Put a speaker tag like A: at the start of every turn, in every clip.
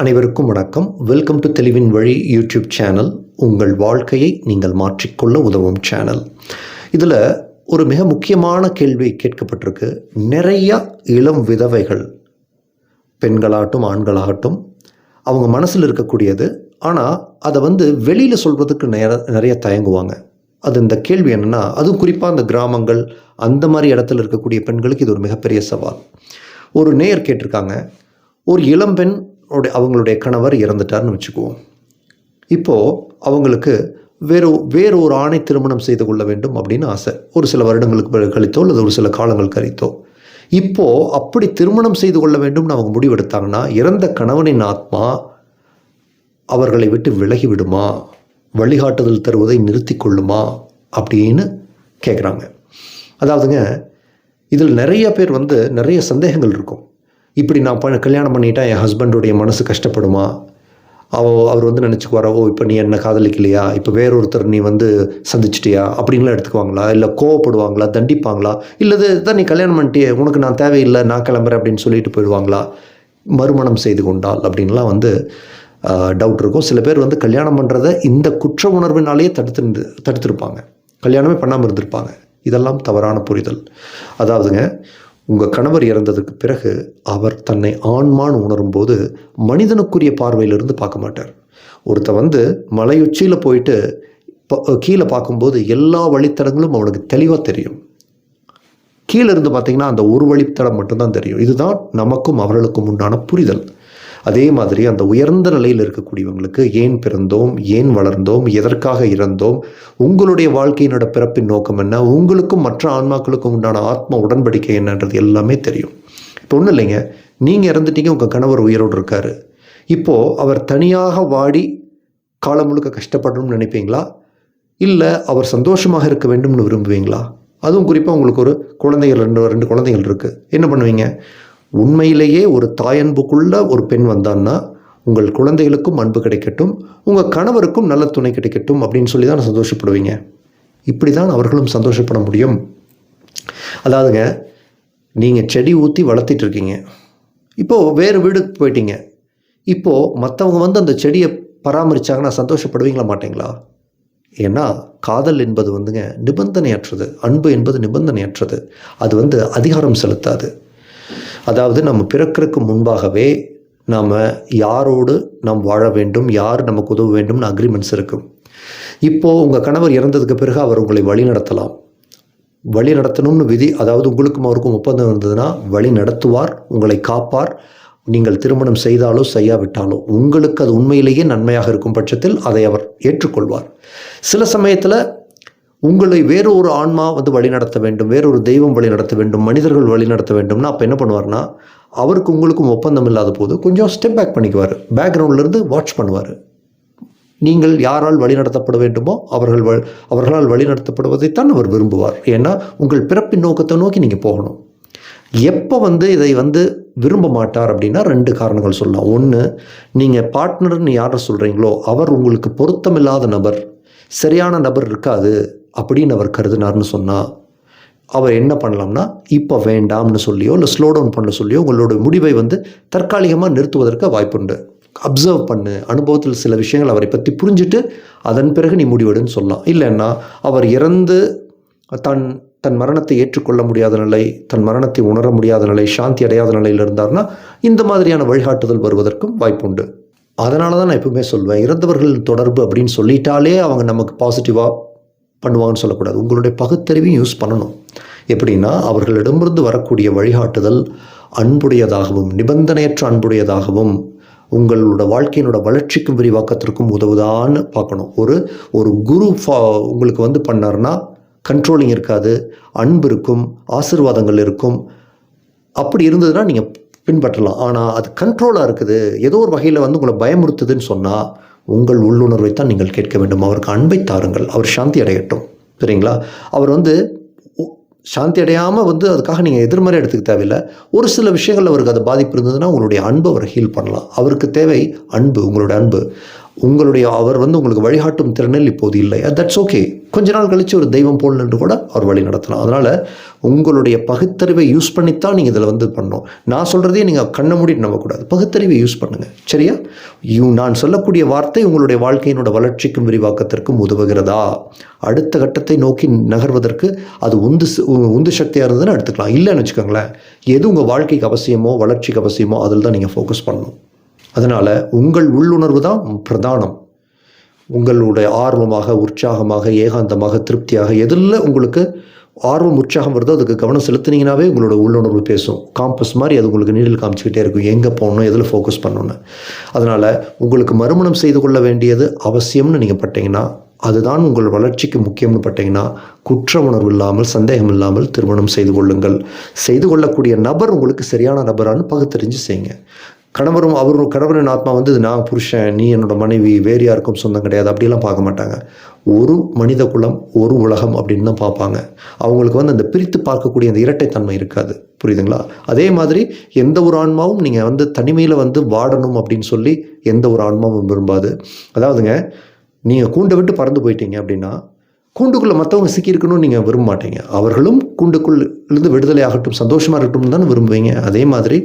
A: அனைவருக்கும் வணக்கம். Welcome to தெளிவின் வழி யூடியூப் சேனல் உங்கள் வாழ்க்கையை நீங்கள் மாற்றிக்கொள்ள உதவும் சேனல் இதில் ஒரு மிக முக்கியமான கேள்வி கேட்கப்பட்டிருக்கு. நிறைய இளம் விதவைகள் பெண்களாகட்டும் ஆண்களாகட்டும் அவங்க மனசில் இருக்கக்கூடியது. ஆனால் அதை வந்து வெளியில் சொல்கிறதுக்கு நேர நிறைய தயங்குவாங்க. அது இந்த கேள்வி என்னென்னா அதுவும் குறிப்பாக அந்த கிராமங்கள் அந்த மாதிரி இடத்துல இருக்கக்கூடிய பெண்களுக்கு இது ஒரு மிகப்பெரிய சவால். ஒரு நேயர் கேட்டிருக்காங்க. ஒரு இளம்பெண் அவங்களுடைய கணவர் இறந்துட்டார்னு வச்சுக்குவோம். இப்போது அவங்களுக்கு வேறு வேறு ஒரு ஆணை திருமணம் செய்து கொள்ள வேண்டும் அப்படின்னு ஆசை. ஒரு சில வருடங்களுக்கு கழித்தோ அல்லது ஒரு சில காலங்கள் கழித்தோ. இப்போது அப்படி திருமணம் செய்து கொள்ள வேண்டும்னு அவங்க முடிவெடுத்தாங்கன்னா இறந்த கணவனின் ஆத்மா அவர்களை விட்டு விலகி விடுமா வழிகாட்டுதல் தருவதை நிறுத்தி கொள்ளுமா? அப்படின்னு கேட்குறாங்க அதாவதுங்க இதில் நிறைய பேர் வந்து நிறைய சந்தேகங்கள் இருக்கும். இப்படி நான் ப கல்யாணம் பண்ணிட்டா என் ஹஸ்பண்டுடைய மனசு கஷ்டப்படுமா? அவ அவர் வந்து நினச்சிக்குவாரா ஓ இப்போ நீ என்ன காதலிக்கலையா? இப்போ வேறொருத்தர் நீ வந்து சந்திச்சிட்டியா? அப்படின்லாம் எடுத்துக்குவாங்களா? இல்லை கோவப்படுவாங்களா? தண்டிப்பாங்களா? இல்லை தான் நீ கல்யாணம் பண்ணிட்டியே உனக்கு நான் தேவையில்லை நான் கிளம்புறேன் அப்படின்னு சொல்லிட்டு போயிடுவாங்களா? மறுமணம் செய்து கொண்டால் அப்படின்லாம் வந்து டவுட் இருக்கும். சில பேர் வந்து கல்யாணம் பண்ணுறத இந்த குற்ற உணர்வினாலேயே தடுத்து தடுத்திருப்பாங்க. கல்யாணமே பண்ணாமல் இருந்திருப்பாங்க. இதெல்லாம் தவறான புரிதல். அதாவதுங்க உங்கள் கணவர் இறந்ததுக்கு பிறகு அவர் தன்னை ஆண்மான் உணரும்போது மனிதனுக்குரிய பார்வையிலிருந்து பார்க்க மாட்டார். ஒருத்த வந்து மலையுச்சியில் போயிட்டு கீழே பார்க்கும்போது எல்லா வழித்தடங்களும் அவனுக்கு தெளிவாக தெரியும். கீழே இருந்து பார்த்தீங்கன்னா அந்த ஒரு வழித்தடம் மட்டும்தான் தெரியும். இதுதான் நமக்கும் அவர்களுக்கும் உண்டான புரிதல். அதே மாதிரி அந்த உயர்ந்த நிலையில் இருக்கக்கூடியவங்களுக்கு ஏன் பிறந்தோம் ஏன் வளர்ந்தோம் எதற்காக இறந்தோம் உங்களுடைய வாழ்க்கையினோட பிறப்பின் நோக்கம் என்ன உங்களுக்கும் மற்ற ஆன்மாக்களுக்கும் உண்டான ஆத்ம உடன்படிக்கை என்னன்றது எல்லாமே தெரியும். இப்போ ஒன்றும் இல்லைங்க. நீங்கள் இறந்துட்டீங்க உங்கள் கணவர் உயிரோடு இருக்காரு. இப்போது அவர் தனியாக வாடி காலம் முழுக்க கஷ்டப்படணும்னு நினைப்பீங்களா? இல்லை அவர் சந்தோஷமாக இருக்க வேண்டும்னு விரும்புவீங்களா? அதுவும் குறிப்பாக உங்களுக்கு ஒரு குழந்தைகள் ரெண்டு ரெண்டு குழந்தைகள் இருக்குது என்ன பண்ணுவீங்க? உண்மையிலேயே ஒரு தாயன்புக்குள்ள ஒரு பெண் வந்தான்னா உங்கள் குழந்தைகளுக்கும் அன்பு கிடைக்கட்டும் உங்கள் கணவருக்கும் நல்ல துணை கிடைக்கட்டும் அப்படின்னு சொல்லி தான் சந்தோஷப்படுவீங்க. இப்படி தான் அவர்களும் சந்தோஷப்பட முடியும். அதாவதுங்க நீங்கள் செடி ஊற்றி வளர்த்திட்டு இருக்கீங்க. இப்போது வேறு வீடுக்கு போயிட்டீங்க. இப்போது மற்றவங்க வந்து அந்த செடியை பராமரிச்சாங்கன்னா சந்தோஷப்படுவீங்களா மாட்டீங்களா? ஏன்னா காதல் என்பது வந்துங்க நிபந்தனையற்றது. அன்பு என்பது நிபந்தனையற்றது. அது வந்து அதிகாரம் செலுத்தாது. அதாவது நம்ம பிறக்கிறதுக்கு முன்பாகவே நாம் யாரோடு நாம் வாழ வேண்டும் யார் நமக்கு உதவ வேண்டும்னு அக்ரிமெண்ட்ஸ் இருக்கும் இப்போது உங்கள் கணவர் இறந்ததுக்கு பிறகு அவர் உங்களை வழி நடத்தலாம். வழி நடத்தணும்னு விதி அதாவது உங்களுக்கும் அவருக்கும் ஒப்பந்தம் இருந்ததுன்னா வழி நடத்துவார் உங்களை காப்பார். நீங்கள் திருமணம் செய்தாலோ செய்யாவிட்டாலோ உங்களுக்கு அது உண்மையிலேயே நன்மையாக இருக்கும் பட்சத்தில் அதை அவர் ஏற்றுக்கொள்வார். சில சமயத்தில் உங்களை வேறு ஒரு ஆன்மா வந்து வழி நடத்த வேண்டும் வேறொரு தெய்வம் வழி நடத்த வேண்டும் மனிதர்கள் வழி நடத்த வேண்டும்னா அப்போ என்ன பண்ணுவார்னா அவருக்கு உங்களுக்கும் ஒப்பந்தம் இல்லாத போது கொஞ்சம் ஸ்டெப் பேக் பண்ணிக்குவார். பேக்ரவுண்ட்லேருந்து வாட்ச் பண்ணுவார். நீங்கள் யாரால் வழிநடத்தப்பட வேண்டுமோ அவர்கள் வ- அவர்களால் வழிநடத்தப்படுவதைத்தான் அவர் விரும்புவார். ஏன்னா உங்கள் பிறப்பின் நோக்கத்தை நோக்கி நீங்கள் போகணும். எப்போ வந்து இதை வந்து விரும்ப மாட்டார் அப்படின்னா ரெண்டு காரணங்கள் சொல்லலாம். ஒன்று நீங்கள் பார்ட்னர்னு யாரை சொல்கிறீங்களோ அவர் உங்களுக்கு பொருத்தமில்லாத நபர். சரியான நபர் இருக்காது. அப்படின்னு அவர் கருதினார்னு சொன்னால் அவர் என்ன பண்ணலாம்னா இப்போ வேண்டாம்னு சொல்லியோ இல்லை ஸ்லோ டவுன் பண்ண சொல்லியோ உங்களோட முடிவை வந்து தற்காலிகமாக நிறுத்துவதற்கு வாய்ப்புண்டு. அப்சர்வ் பண்ணு. அனுபவத்தில் சில விஷயங்கள் அவரை பற்றி புரிஞ்சுட்டு அதன் பிறகு நீ முடிவெடுன்னு சொல்லலாம். இல்லைன்னா அவர் இறந்து தன் தன் மரணத்தை ஏற்றுக்கொள்ள முடியாத நிலை தன் மரணத்தை உணர முடியாத நிலை சாந்தி அடையாத நிலையில் இருந்தார்னா இந்த மாதிரியான வழிகாட்டுதல் வருவதற்கும் வாய்ப்புண்டு. அதனால தான் நான் எப்பவுமே சொல்வேன் இறந்தவர்கள் தொடர்பு அப்படின்னு சொல்லிட்டாலே அவங்க நமக்கு பாசிட்டிவாக பண்ணுவாங்கன்னு சொல்லக்கூடாது. உங்களுடைய பகுத்தறிவையும் யூஸ் பண்ணணும். எப்படின்னா அவர்களிடமிருந்து வரக்கூடிய வழிகாட்டுதல் அன்புடையதாகவும் நிபந்தனையற்ற அன்புடையதாகவும் உங்களோட வாழ்க்கையினோட வளர்ச்சிக்கும் விரிவாக்கத்திற்கும் உதவுதான்னு பார்க்கணும். ஒரு ஒரு குரு ஃபா உங்களுக்கு வந்து பண்ணார்னா கண்ட்ரோலிங் இருக்காது அன்பு இருக்கும் ஆசீர்வாதங்கள் இருக்கும். அப்படி இருந்ததுன்னா நீங்கள் பின்பற்றலாம். ஆனால் அது கண்ட்ரோலாக இருக்குது. ஏதோ ஒரு வகையில் வந்து உங்களை பயமுறுத்துதுன்னு சொன்னால் உங்கள் உள்ளுணர்வை தான் நீங்கள் கேட்க வேண்டும். அவருக்கு அன்பை தாருங்கள். அவர் சாந்தி அடையட்டும். சரிங்களா? அவர் வந்து சாந்தி அடையாமல் வந்து அதுக்காக நீங்கள் எதிர்மறை எடுத்துக்க தேவையில்லை. ஒரு சில விஷயங்கள் அவருக்கு அது பாதிப்பு இருந்ததுன்னா உங்களுடைய அன்பை அவரை ஹீல் பண்ணலாம். அவருக்கு தேவை அன்பு உங்களுடைய அன்பு. உங்களுடைய அவர் வந்து உங்களுக்கு வழிகாட்டும் திறனில் இப்போது இல்லை. தட்ஸ் ஓகே கொஞ்ச நாள் கழித்து ஒரு தெய்வம் போல் நின்று கூட அவர் வழி நடத்தலாம். அதனால் உங்களுடைய பகுத்தறிவை யூஸ் பண்ணித்தான் நீங்கள் இதில் வந்து பண்ணணும். நான் சொல்கிறதையே நீங்கள் கண்ணை மூடிட்டு நம்பக்கூடாது. பகுத்தறிவை யூஸ் பண்ணுங்கள் சரியா? யூ நான் சொல்லக்கூடிய வார்த்தை உங்களுடைய வாழ்க்கையினோட வளர்ச்சிக்கும் விரிவாக்கத்திற்கும் உதவுகிறதா? அடுத்த கட்டத்தை நோக்கி நகர்வதற்கு அது உந்து ச- உந்து சக்தியாக இருந்ததுன்னு எடுத்துக்கலாம். இல்லைன்னு வச்சுக்கோங்களேன். எது உங்கள் வாழ்க்கைக்கு அவசியமோ வளர்ச்சிக்கு அவசியமோ அதில் தான் நீங்கள் ஃபோக்கஸ் பண்ணணும். அதனால் உங்கள் உள்ளுணர்வு தான் பிரதானம். உங்களுடைய ஆர்வமாக உற்சாகமாக ஏகாந்தமாக திருப்தியாக எதில் உங்களுக்கு ஆர்வம் உற்சாகம் வருதோ அதுக்கு கவனம் செலுத்துனீங்கனாவே உங்களோட உள்ளுணர்வு பேசும். காம்பஸ் மாதிரி அது உங்களுக்கு நீடில் காமிச்சிக்கிட்டே இருக்கும். எங்கே போகணும் எதில் ஃபோக்கஸ் பண்ணணும் அதனால் உங்களுக்கு மறுமணம் செய்து கொள்ள வேண்டியது அவசியம்னு நீங்கள் பட்டிங்கன்னா அதுதான் உங்கள் வளர்ச்சிக்கு முக்கியம்னு பட்டிங்கன்னா குற்ற உணர்வு இல்லாமல் சந்தேகம் இல்லாமல் திருமணம் செய்து கொள்ளுங்கள். செய்து கொள்ளக்கூடிய நபர் உங்களுக்கு சரியான நபரான்னு பகுத்தறிஞ்சு செய்யுங்க. கணவரும் அவரும் கணவரின் ஆத்மா வந்து நான் புருஷன் நீ என்னோட மனைவி வேறு யாருக்கும் சொந்தம் கிடையாது அப்படிலாம் பார்க்க மாட்டாங்க. ஒரு மனித குலம் ஒரு உலகம் அப்படின்னு தான் பார்ப்பாங்க. அவங்களுக்கு வந்து அந்த பிரித்து பார்க்கக்கூடிய அந்த இரட்டைத்தன்மை இருக்காது. புரியுதுங்களா? அதே மாதிரி எந்த ஒரு ஆன்மாவும் நீங்கள் வந்து தனிமையில் வந்து வாடணும் அப்படின்னு சொல்லி எந்த ஒரு ஆன்மாவும் விரும்பாது. அதாவதுங்க நீங்கள் கூண்டை விட்டு பறந்து போயிட்டீங்க அப்படின்னா கூண்டுக்குள்ளே மற்றவங்க சிக்கியிருக்கணும்னு நீங்கள் விரும்ப மாட்டீங்க. அவர்களும் கூண்டுக்குள் இருந்து விடுதலை ஆகட்டும் சந்தோஷமாக இருக்கட்டும் தானே விரும்புவீங்க. அதே மாதிரி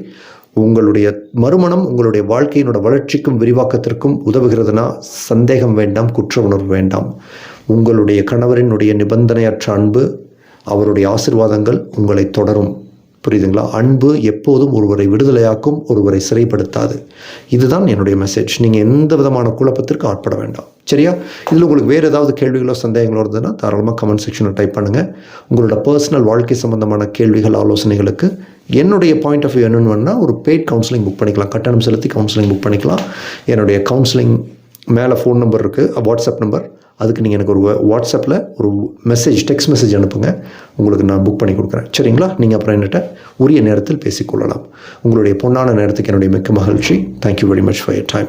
A: உங்களுடைய மறுமணம் உங்களுடைய வாழ்க்கையினோட வளர்ச்சிக்கும் விரிவாக்கத்திற்கும் உதவுகிறதுனா சந்தேகம் வேண்டாம் குற்ற உணர்வு வேண்டாம். உங்களுடைய கணவரினுடைய நிபந்தனையற்ற அன்பு அவருடைய ஆசிர்வாதங்கள் உங்களை தொடரும். புரியுதுங்களா? அன்பு எப்போதும் ஒருவரை விடுதலையாக்கும் ஒருவரை சிறைப்படுத்தாது. இதுதான் என்னுடைய மெசேஜ் நீங்கள் எந்த விதமான குழப்பத்திற்கு ஆட்பட வேண்டாம். சரியா? இதில் உங்களுக்கு வேறு ஏதாவது கேள்விகளோ சந்தேகங்களோ இருந்ததுன்னா தாராளமாக கமெண்ட் செக்ஷனில் டைப் பண்ணுங்கள் உங்களோட பர்சனல் வாழ்க்கை சம்பந்தமான கேள்விகள் ஆலோசனைகளுக்கு என்னுடைய பாயிண்ட் ஆஃப் வியூ என்னென்னு ஒரு பெய்ட் கவுன்சிலிங் புக் பண்ணிக்கலாம். கட்டணம் செலுத்தி கவுன்சிலிங் புக் பண்ணிக்கலாம். என்னுடைய கவுன்சிலிங் மேலே ஃபோன் நம்பர் இருக்குது வாட்ஸ்அப் நம்பர் அதுக்கு நீங்கள் எனக்கு ஒரு வாட்ஸ்அப்பில் ஒரு மெசேஜ் டெக்ஸ்ட் மெசேஜ் அனுப்புங்க. உங்களுக்கு நான் புக் பண்ணி கொடுக்குறேன். சரிங்களா? நீங்கள் அப்புறம் என்கிட்ட உரிய நேரத்தில் பேசிக்கொள்ளலாம் உங்களுடைய பொன்னான நேரத்துக்கு என்னுடைய மிக்க மகிழ்ச்சி. Thank you very much for your time